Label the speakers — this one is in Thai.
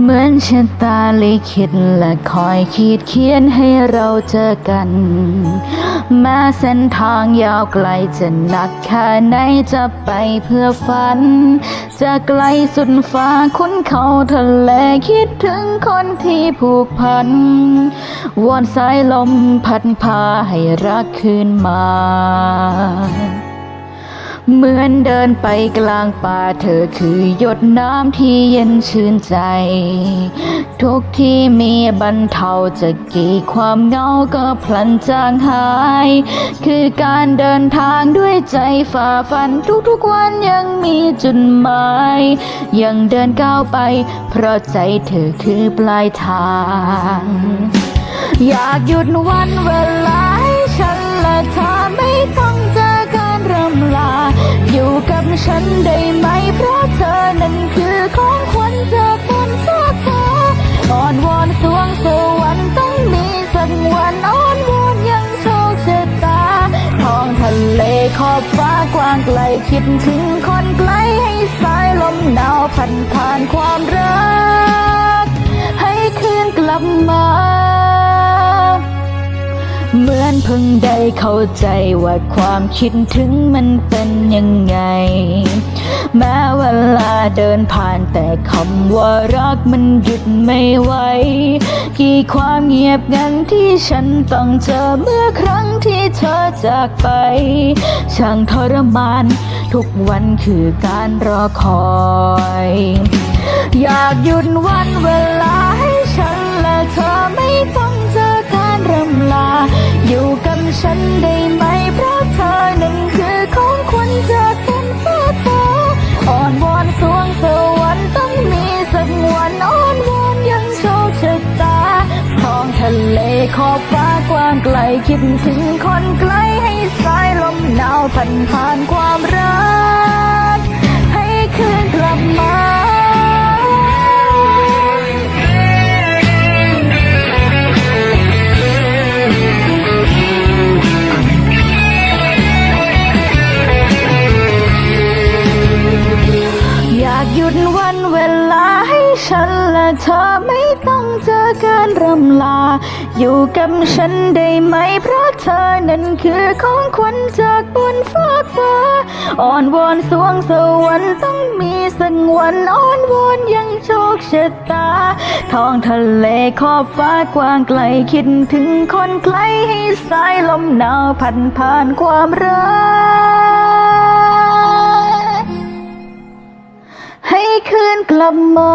Speaker 1: เหมือนชะตาลิขิตและคอยขีดเขียนให้เราเจอกันแม้เส้นทางยาวไกลจะหนักแค่ไหนจะไปเพื่อฝัน จะไกลสุดฟ้าคุ้นเขาทะเลคิดถึงคนที่ผูกพันวอนสายลมพัดพาให้รักคืนมา เหมือนเดินไปกลางป่าเธอคือหยดน้ำที่เย็นชื่นใจ ทุกที่มีบรรเทาจะกี่ความเหงาก็พลันจางหาย คือการเดินทางด้วยใจฝ่าฟันทุกๆวันยังมีจุดหมาย ยังเดินก้าวไป เพราะใจเธอคือปลายทาง อยากหยุดวันเวลาให้ฉันและเธอไม่ ฉันได้ไหมเพราะเธอนั้นคือของขวัญจากบนฟ้ากฟ้าอ่อนวอนสวงสวรรค์ต้องมีสักวันอ่อนวอนยังโชคชะตาท้องทะเลขอบฟ้ากว้างไกลคิดถึงคนไกลให้สายลมหนาวพัน เหมือนเพิ่งได้เข้าใจว่าความคิดถึงมันเป็นยังไง แม้เวลาเดินผ่านแต่คำว่ารักมันหยุดไม่ไหว กี่ความเงียบงันที่ฉันต้องเจอเมื่อครั้งที่เธอจากไป ช่างทรมาน ทุกวันคือการรอคอย อยากหยุดวันเวลา ขอบฟ้ากว้างไกลคิดถึงคนไกลให้สายลมหนาวพันผ่านความรัก ให้คืนกลับมาอยากหยุดวันเวลาให้ฉันและเธอไม่ต้องเจอการรำลา อยู่กับฉันได้ไหม เพราะเธอนั้นคือของขวัญจากบนฟ้ากฟ้าอ่อนวอนสวงสวรรค์ต้องมีสักวันอ่อนวอนยังโชคชะตาท้องทะเลขอบฟ้ากว้างไกลคิดถึงคนไกลให้สายลมหนาวพันผ่านความรัก ให้คืนกลับมา